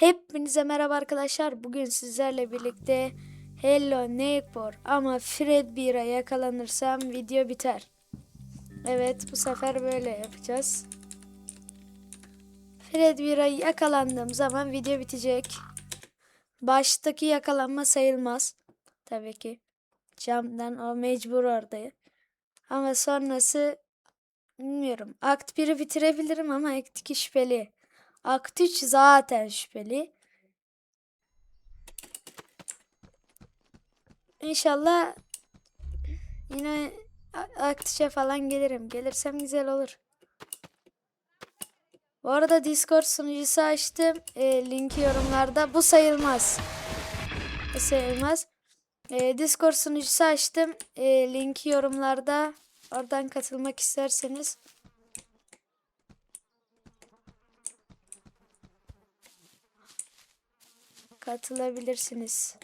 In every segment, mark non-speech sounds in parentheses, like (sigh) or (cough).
Hepinize merhaba arkadaşlar. Bugün sizlerle birlikte Hello Neighbor ama Fred Bira yakalanırsam video biter. Evet bu sefer böyle yapacağız. Fred Bira yakalandığım zaman video bitecek. Baştaki yakalanma sayılmaz. Tabii ki. Camdan o mecbur orada. Ama sonrası bilmiyorum. Akt 1'i bitirebilirim ama akt 2 şüpheli. Akt 3 zaten şüpheli. İnşallah yine a- akt 3'e falan gelirim. Gelirsem güzel olur. Bu arada Discord sunucusu açtım. E, linki yorumlarda. Bu sayılmaz. Bu sayılmaz. E, Discord sunucusu açtım. E, linki yorumlarda. Oradan katılmak isterseniz. Katılabilirsiniz.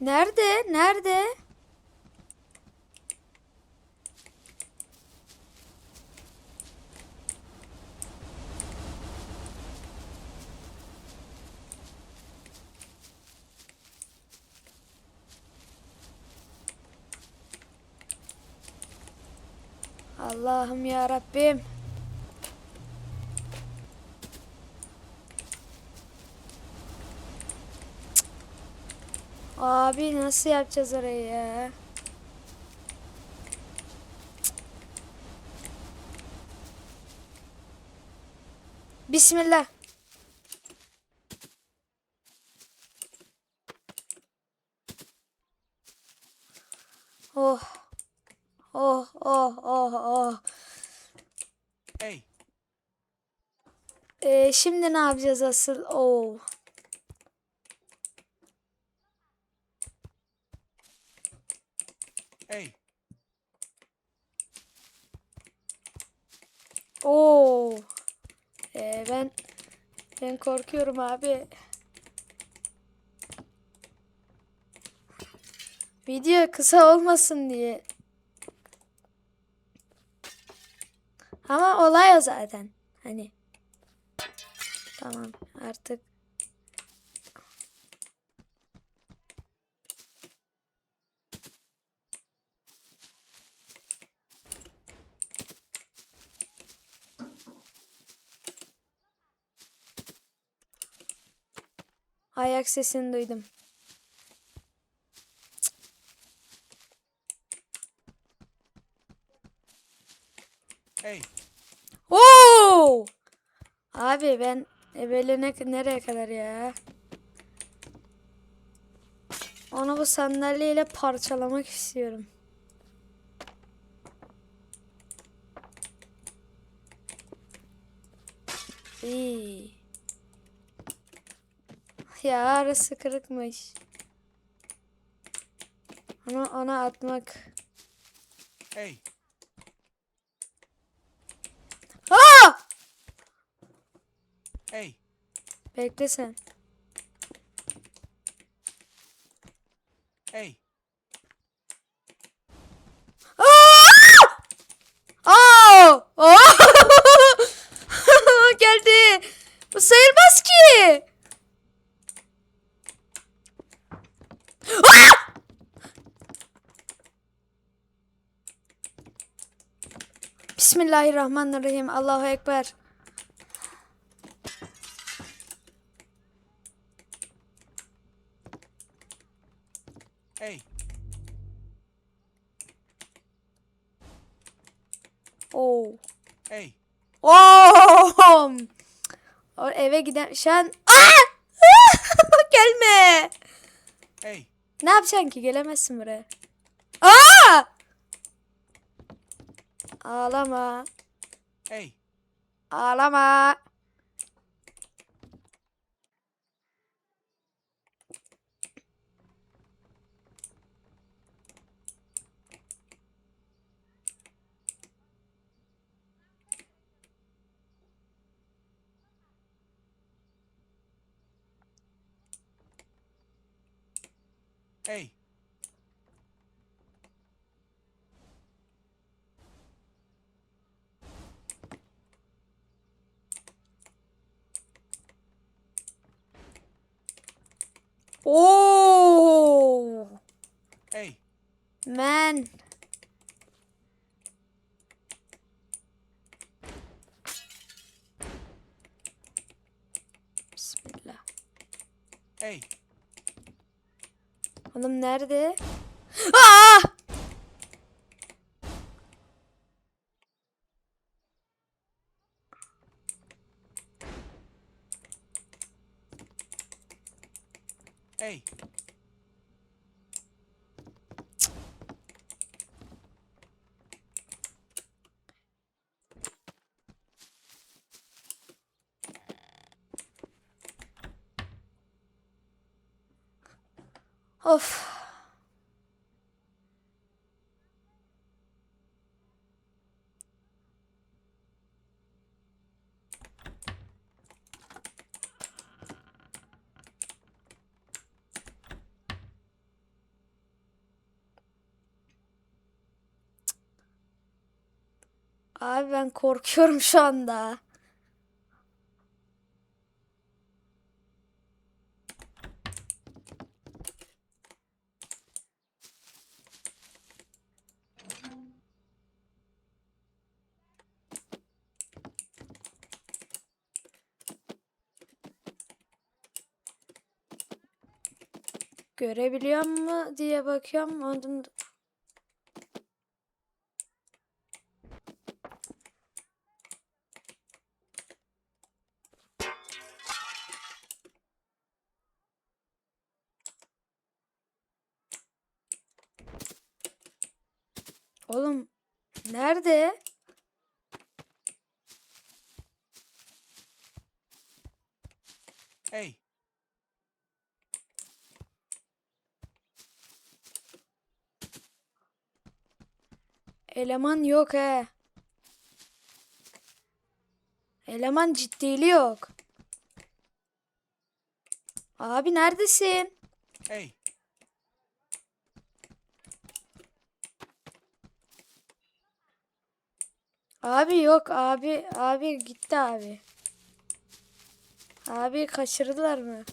Nerede? Nerede? Allah'ım ya Rabbim. Abi nasıl yapacağız orayı ya? Bismillah. Oh. Oh oh oh oh. Hey, Ee, şimdi ne yapacağız asıl? Oh. Hey, Oo. Ee, ben ben korkuyorum abi. Video kısa olmasın diye. Ama olay o zaten. Hani. Tamam artık. Ayak sesini duydum. hey, Oo! Abi ben ebelene nereye kadar ya? Onu bu sandalyeyle parçalamak istiyorum. İyi. Ya arası kırıkmış. Onu ona atmak. hey, Aa! hey, Bekle sen. hey, Aa! Aa! Geldi. Bu sayılmaz ki. Aa! Bismillahirrahmanirrahim. Allahu Ekber. hey, Oo. hey, Oo! O eve giden şu an Aa! (laughs) gelme. hey, Ne yapacaksın ki? Gelemezsin buraya. Aa! Ağlama. Hey, Ağlama. hey, Oo! hey, Man. Bismillah. hey, Oğlum nerede? Aa! Hey, Of. Abi ben korkuyorum şu anda. Görebiliyor mu diye bakıyorum. Onun Oğlum nerede? hey, Eleman yok he. Eleman ciddili yok. Abi neredesin? hey, Abi yok abi. Abi gitti abi. Abi kaçırdılar mı?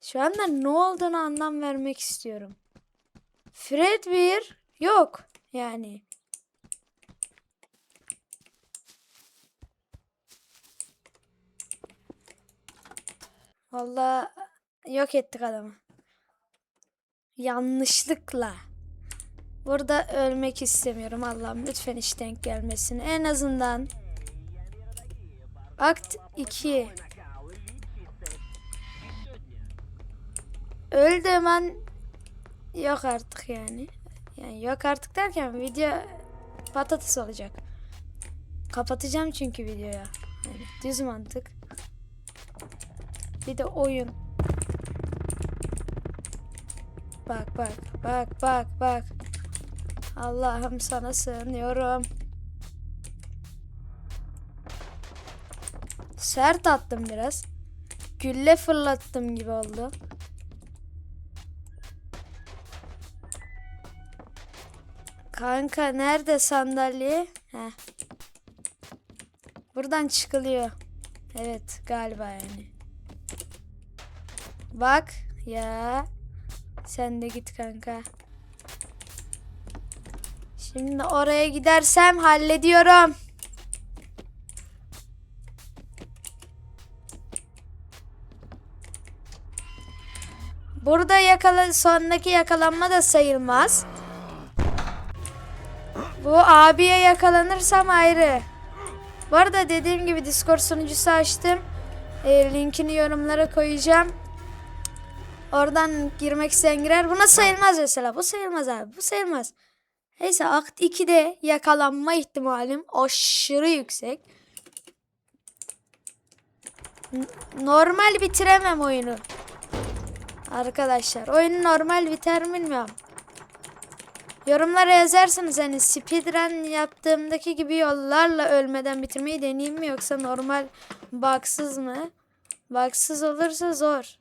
Şu anda ne olduğunu anlam vermek istiyorum. Fred bir yok yani. Vallahi yok ettik adamı. Yanlışlıkla. Burada ölmek istemiyorum Allah'ım lütfen hiç denk gelmesin. En azından Akt 2 Öldü hemen yok artık yani. Yani yok artık derken video patates olacak. Kapatacağım çünkü videoya. Yani düz mantık. Bir de oyun. Bak bak bak bak bak. Allah'ım sana sığınıyorum. Sert attım biraz. Gülle fırlattım gibi oldu. Kanka nerede sandalye? Heh. Buradan çıkılıyor. Evet galiba yani. Bak ya. Sen de git kanka. Şimdi oraya gidersem hallediyorum. Burada yakala sondaki yakalanma da sayılmaz. Bu abiye yakalanırsam ayrı. Bu arada dediğim gibi Discord sunucusu açtım. E, linkini yorumlara koyacağım. Oradan girmek isteyen girer. Buna sayılmaz mesela. Bu sayılmaz abi. Bu sayılmaz. Neyse akt 2'de yakalanma ihtimalim aşırı yüksek. N- Normal bitiremem oyunu. Arkadaşlar oyunu normal biter mi bilmiyorum. Yorumlara yazarsanız hani speedrun yaptığımdaki gibi yollarla ölmeden bitirmeyi deneyeyim mi yoksa normal baksız mı? Baksız olursa zor.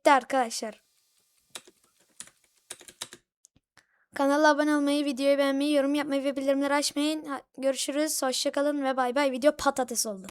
Bitti arkadaşlar. Kanala abone olmayı, videoyu beğenmeyi, yorum yapmayı ve bildirimleri açmayın. Ha- Görüşürüz. Hoşçakalın ve bay bay. Video patates oldu.